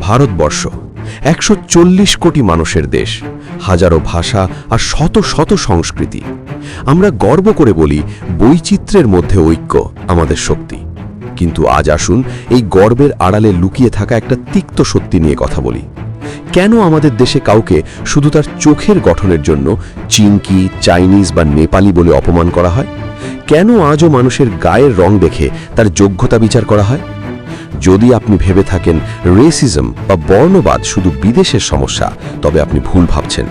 ভারতবর্ষ, একশো চল্লিশ কোটি মানুষের দেশ, হাজারো ভাষা আর শত শত সংস্কৃতি। আমরা গর্ব করে বলি বৈচিত্র্যের মধ্যে ঐক্য আমাদের শক্তি। কিন্তু আজ আসুন এই গর্বের আড়ালে লুকিয়ে থাকা একটা তিক্ত সত্যি নিয়ে কথা বলি। কেন আমাদের দেশে কাউকে শুধু তার চোখের গঠনের জন্য চিংকি চাইনিজ বা নেপালি বলে অপমান করা হয়? কেন আজও মানুষের গায়ের রং দেখে তার যোগ্যতা বিচার করা হয়? যদি আপনি ভেবে থাকেন রেসিজম বা বর্ণবাদ শুধু বিদেশের সমস্যা, তবে আপনি ভুল ভাবছেন।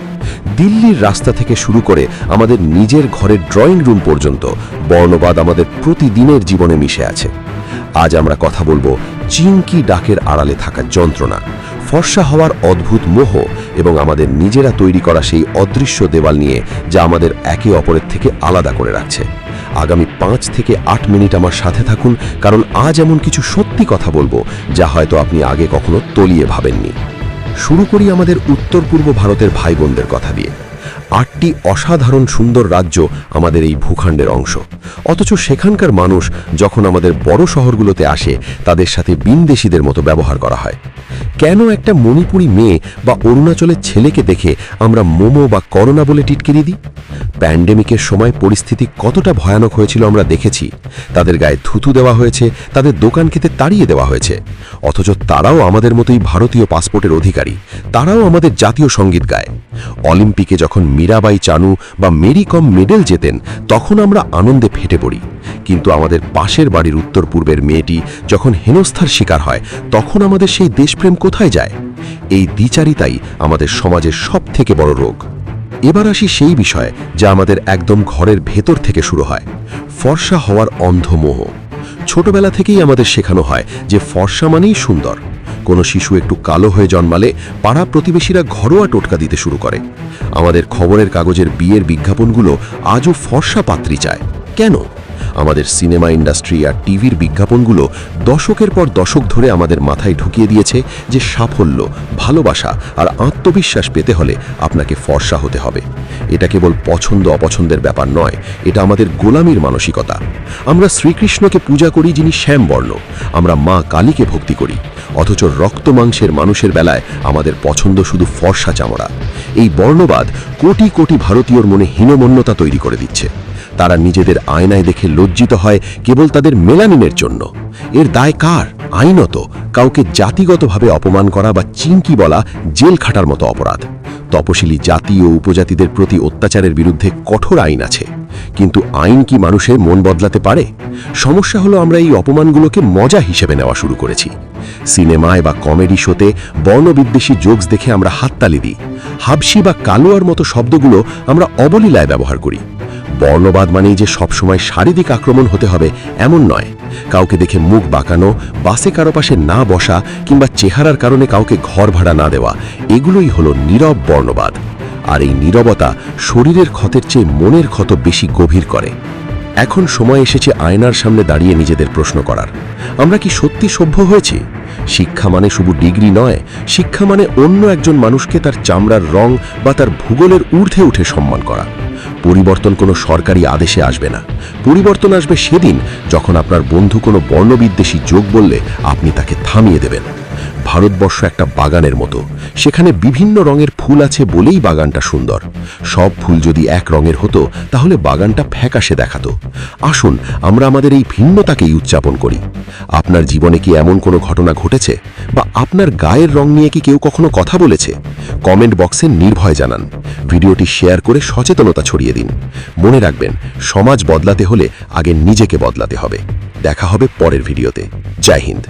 দিল্লির রাস্তা থেকে শুরু করে আমাদের নিজের ঘরের ড্রয়িং রুম পর্যন্ত বর্ণবাদ আমাদের প্রতিদিনের জীবনে মিশে আছে। আজ আমরা কথা বলব চিংকি ডাকের আড়ালে থাকা যন্ত্রণা। ফর্সা হওয়ার অদ্ভুত মোহ এবং আমাদের নিজেরা তৈরি করা সেই অদৃশ্য দেওয়াল নিয়ে যা আমাদের একে অপরের থেকে আলাদা করে রাখছে। আগামী পাঁচ থেকে আট মিনিট আমার সাথে থাকুন, কারণ আজ এমন কিছু সত্যি কথা বলব, যা হয়তো আপনি আগে কখনো তলিয়ে ভাবেননি। শুরু করি আমাদের উত্তর পূর্ব ভারতের ভাই বোনদের কথা দিয়ে। আটটি অসাধারণ সুন্দর রাজ্য আমাদের এই ভূখণ্ডের অংশ। অথচ সেখানকার মানুষ যখন আমাদের বড় শহরগুলোতে আসে, তাদের সাথে বিনদেশিদের মতো ব্যবহার করা হয়। কেন একটা মণিপুরি মেয়ে বা অরুণাচলের ছেলেকে দেখে আমরা মোমো বা করোনা বলে টিটকিরি দিই? প্যান্ডেমিকের সময় পরিস্থিতি কতটা ভয়ানক হয়েছিল আমরা দেখেছি। তাদের গায়ে থুতু দেওয়া হয়েছে, তাদের দোকান খেতে তাড়িয়ে দেওয়া হয়েছে। অথচ তারাও আমাদের মতোই ভারতীয় পাসপোর্টের অধিকারী, তারাও আমাদের জাতীয় সংগীত গায়। অলিম্পিকে যখন মীরাবাই চানু বা মেরি কম মেডেল জেতেন, তখন আমরা আনন্দে ফেটে পড়ি। কিন্তু আমাদের পাশের বাড়ির উত্তর পূর্বের মেয়েটি যখন হেনস্থার শিকার হয়, তখন আমাদের সেই দেশপ্রেম কোথায় যায়? এই দ্বিচারিতাই আমাদের সমাজের সব থেকে বড় রোগ। এবার আসি সেই বিষয়ে যা আমাদের একদম ঘরের ভেতর থেকে শুরু হয়, ফর্সা হওয়ার অন্ধমোহ। ছোটবেলা থেকেই আমাদের শেখানো হয় যে ফর্সা মানেই সুন্দর। কোনো শিশু একটু কালো হয়ে জন্মালে পাড়া প্রতিবেশীরা ঘরোয়া টোটকা দিতে শুরু করে। আমাদের খবরের কাগজের বিয়ের বিজ্ঞাপনগুলো আজও ফর্সা পাত্রী চায়। কেন? আমাদের সিনেমা ইন্ডাস্ট্রি আর টিভির বিজ্ঞাপনগুলো দশকের পর দশক ধরে আমাদের মাথায় ঢুকিয়ে দিয়েছে যে সাফল্য, ভালোবাসা আর আত্মবিশ্বাস পেতে হলে আপনাকে ফর্সা হতে হবে। এটা কেবল পছন্দ অপছন্দের ব্যাপার নয়, এটা আমাদের গোলামির মানসিকতা। আমরা শ্রীকৃষ্ণকে পূজা করি যিনি শ্যামবর্ণ, আমরা মা কালীকে ভক্তি করি, অথচ রক্ত মাংসের মানুষের বেলায় আমাদের পছন্দ শুধু ফর্সা চামড়া। এই বর্ণবাদ কোটি কোটি ভারতীয়র মনে হীনমন্যতা তৈরি করে দিচ্ছে। তারা নিজেদের আয়নায় দেখে লজ্জিত হয় কেবল তাদের মেলানিনের জন্য। এর দায় কার? আইনত, কাউকে জাতিগতভাবে অপমান করা বা চিংকি বলা জেল খাটার মতো অপরাধ। তপশিলি জাতি ও উপজাতিদের প্রতি অত্যাচারের বিরুদ্ধে কঠোর আইন আছে। কিন্তু আইন কি মানুষের মন বদলাতে পারে? সমস্যা হলো আমরা এই অপমানগুলোকে মজা হিসেবে নেওয়া শুরু করেছি। সিনেমায় বা কমেডি শোতে বর্ণবিদ্বেষী জোকস দেখে আমরা হাততালি দিই। হাবসি বা কালোয়ার মতো শব্দগুলো আমরা অবলীলায় ব্যবহার করি। বর্ণবাদ মানেই যে সবসময় শারীরিক আক্রমণ হতে হবে, এমন নয়। কাউকে দেখে মুখ বাঁকানো, বাসে কারও পাশে না বসা, কিংবা চেহারার কারণে কাউকে ঘর ভাড়া না দেওয়া, এগুলোই হলো নীরব বর্ণবাদ। আর এই নীরবতা শরীরের ক্ষতের চেয়ে মনের ক্ষত বেশি গভীর করে। এখন সময় এসেছে আয়নার সামনে দাঁড়িয়ে নিজেদের প্রশ্ন করার। আমরা কি সত্যি সভ্য হয়েছি? শিক্ষা মানে শুধু ডিগ্রি নয়, শিক্ষা মানে অন্য একজন মানুষকে তার চামড়ার রং বা তার ভূগোলের ঊর্ধ্বে উঠে সম্মান করা। পরিবর্তন কোনো সরকারি আদেশে আসবে না। পরিবর্তন আসবে সেদিন যখন আপনার বন্ধু কোনো বর্ণবিদ্বেষী যোগ বললে আপনি তাকে থামিয়ে দেবেন। ভারতবর্ষ একটা বাগানের মতো। সেখানে বিভিন্ন রঙের ফুল আছে বলেই বাগানটা সুন্দর। সব ফুল যদি এক রঙের হতো, তাহলে বাগানটা ফ্যাকাশে দেখাতো। আসুন, আমরা আমাদের এই ভিন্নতাকেই উদযাপন করি। আপনার জীবনে কি এমন কোনো ঘটনা ঘটেছে? বা আপনার গায়ের রং নিয়ে কি কেউ কখনো কথা বলেছে? কমেন্ট বক্সে নির্ভয় জানান। ভিডিওটি শেয়ার করে সচেতনতা ছড়িয়ে দিন। মনে রাখবেন, সমাজ বদলাতে হলে আগে নিজেকে বদলাতে হবে। দেখা হবে পরের ভিডিওতে। জয় হিন্দ।